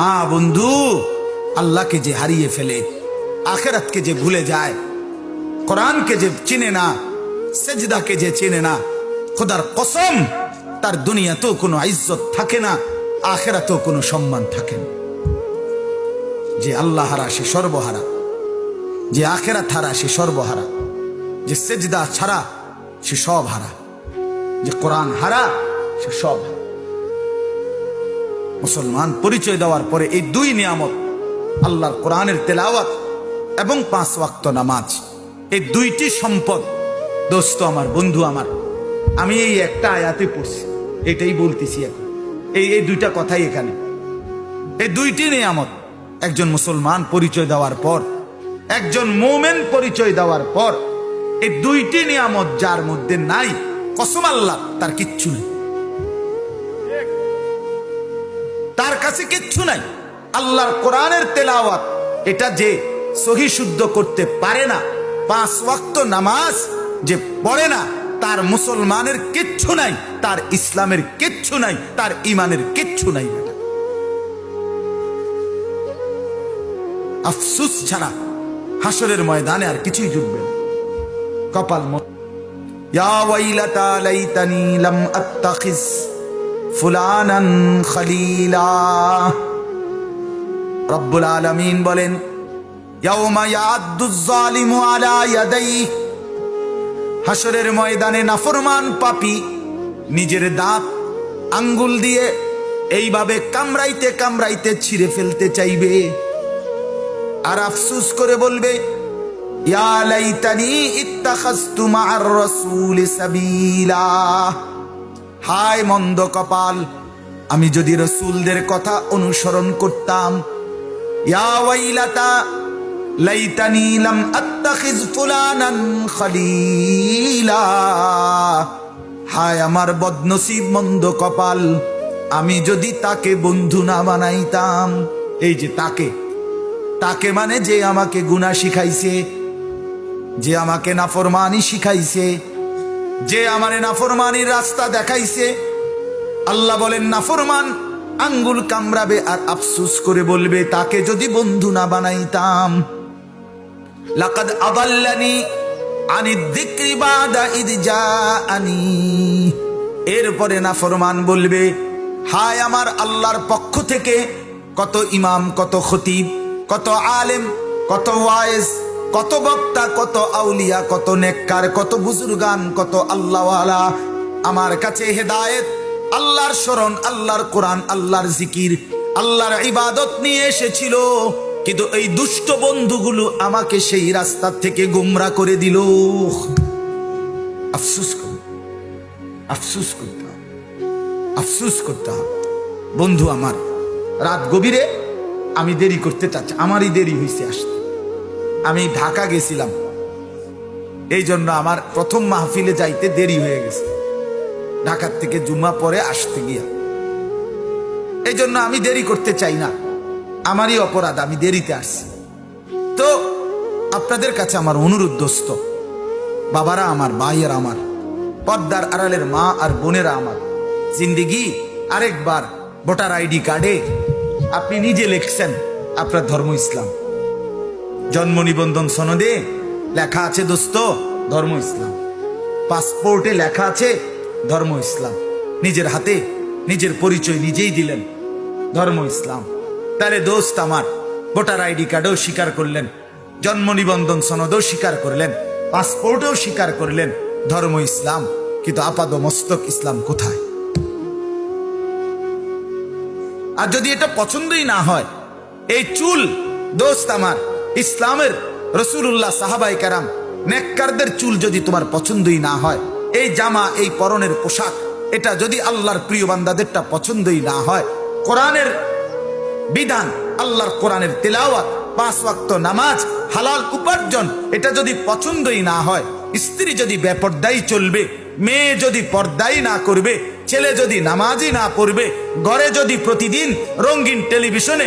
আ বন্ধু, আল্লাহকে যে হারিয়ে ফেলে, আখেরাতকে যে ভুলে যায়, কোরআনকে যে চিনে না, সেজদাকে যে চেনে না, খোদার কসম, তার দুনিয়াতেও কোনো ইজ্জত থাকে না, আখেরাতেও কোনো সম্মান থাকে না। যে আল্লাহ হারা, সে সর্বহারা। যে আখেরাত হারা, সে সর্বহারা। যে সেজদা ছাড়া, সে সব হারা। যে কোরআন হারা, সে সব হারা। মুসলমান পরিচয় দেওয়ার পরে এই দুই নিয়ামত, আল্লাহর কোরআনের তেলাওয়াত এবং পাঁচ ওয়াক্ত নামাজ, এই দুইটি সম্পদ, দোস্ত আমার, বন্ধু আমার, আমি এই একটা আয়াতে পড়ছি, এটাই বলতেছি এখন। এই এই দুইটা কথাই এখানে। এই দুইটি নিয়ামত, একজন মুসলমান পরিচয় দেওয়ার পর, একজন মোমেন পরিচয় দেওয়ার পর, এই দুইটি নিয়ামত যার মধ্যে নাই, কসম আল্লাহ, তার কিচ্ছু নেই। কাছে কিচ্ছু নাই। আল্লাহর কোরআনের তেলাওয়াত। এটা যে সহি শুদ্ধ করতে পারে না, পাঁচ ওয়াক্ত নামাজ যে পড়ে না, তার মুসলমানের কিচ্ছু নাই, তার ইসলামের কিচ্ছু নাই, তার ইমানের কিচ্ছু নাই আফসুস ছাড়া হাসরের ময়দানে আর কিছুই জুটবে না। কপাল ম- ইয়া ওয়াইলাতা লাইতানি লাম আত্তাখিজ ফুলানান খলিলা। রব্বুল আলামিন বলেন হাসরের ময়দানে নাফরমান পাপী নিজের দাঁত আঙ্গুল দিয়ে এইভাবে কামড়াইতে কামড়াইতে ছিঁড়ে ফেলতে চাইবে। আর আফসুস করে বলবে, ইয়া লাইতানি ইত্তাখাযতু মা'আর রাসূলি সাবিলা। হায় মন্দ কপাল, আমি যদি রসুলদের কথা অনুসরণ করতাম। হায় আমার বদনসিব মন্দ কপাল, আমি যদি তাকে বন্ধু না বানাইতাম। এই যে তাকে তাকে মানে যে আমাকে গুনাহ শিখাইছে, যে আমাকে নাফরমানি শিখাইছে। যে আমার নাফরমানির রাস্তা দেখাইছে। আল্লাহ বলেন, নাফরমান, আঙ্গুল কামড়াবে আর আফসুস করে বলবে, তাকে যদি বন্ধু না বানাইতাম। লাকাদ আদাল্লানি আনি যিকরি বাদা ইদ জাআনি। এরপরে নাফরমান বলবে, হায় আমার আল্লাহর পক্ষ থেকে কত ইমাম, কত খতিব, কত আলেম, কত ওয়াইজ কত বক্তা, কত আউলিয়া, কত নেককার, কত বুজুর্গান, কত আল্লাহওয়ালা। আমার কাছে হেদায়েত, আল্লাহর স্মরণ, আল্লাহর কোরআন, আল্লাহর জিকির, আল্লাহর ইবাদত নিয়ে এসেছিল। কিন্তু এই দুষ্ট বন্ধুগুলো আমাকে সেই রাস্তা থেকে গুমরা করে দিল। আফসুস কর, আফসুস করতে হবে, আফসুস করতে হবে। বন্ধু আমার, রাত গভীরে আমি দেরি করতে চাচ্ছি, আমারই দেরি হয়েছে আসতে। আমি ঢাকা গেছিলাম। এই জন্য আমার প্রথম মাহফিলে যাইতে দেরি হয়ে গেছে। ঢাকার থেকে জুম্মা পরে আসতে গিয়া। এই জন্য আমি দেরি করতে চাই না। আমারই অপরাধ, আমি দেরিতে আসছি। তো, আপনাদের কাছে আমার অনুরোধ দোস্ত, বাবারা আমার, ভাইয়েরা আমার পদ্মার আড়ালের মা আর বোনেরা আমার, জিন্দিগি আরেকবার ভোটার আইডি কার্ডে আপনি নিজে লিখছেন, আপনার ধর্ম ইসলাম। জন্ম নিবন্ধন সনদে লেখা আছে, দোস্ত, ধর্ম ইসলাম। পাসপোর্টে লেখা আছে, ধর্ম ইসলাম। নিজের হাতে, নিজের পরিচয় নিজেই দিলেন, ধর্ম ইসলাম। তাহলে দোস্ত আমার, ভোটার আইডি কার্ডও স্বীকার করলেন, জন্ম নিবন্ধন সনদও স্বীকার করলেন, পাসপোর্টও স্বীকার করলেন, ধর্ম ইসলাম। কিন্তু আপাদ মস্তক ইসলাম কোথায়? আর যদি এটা পছন্দই না হয়, এই চুল, দোস্ত আমার ইসলামের রসুল্লাহ সাহাবাই কারাম নেককারদের চুল যদি তোমার পছন্দই না হয়, এই জামা, এই পরনের পোশাক, এটা যদি আল্লাহর প্রিয় বান্দাদেরটা পছন্দই না হয়, কোরআনের বিধান, আল্লাহর কোরআনের তেলাওয়াত, পাঁচ ওয়াক্ত নামাজ, হালাল উপার্জন, এটা যদি পছন্দই না হয়, স্ত্রী যদি বেপর্দাই চলবে, মেয়ে যদি পর্দাই না করবে, ছেলে যদি নামাজই না পড়বে, ঘরে যদি প্রতিদিন রঙিন টেলিভিশনে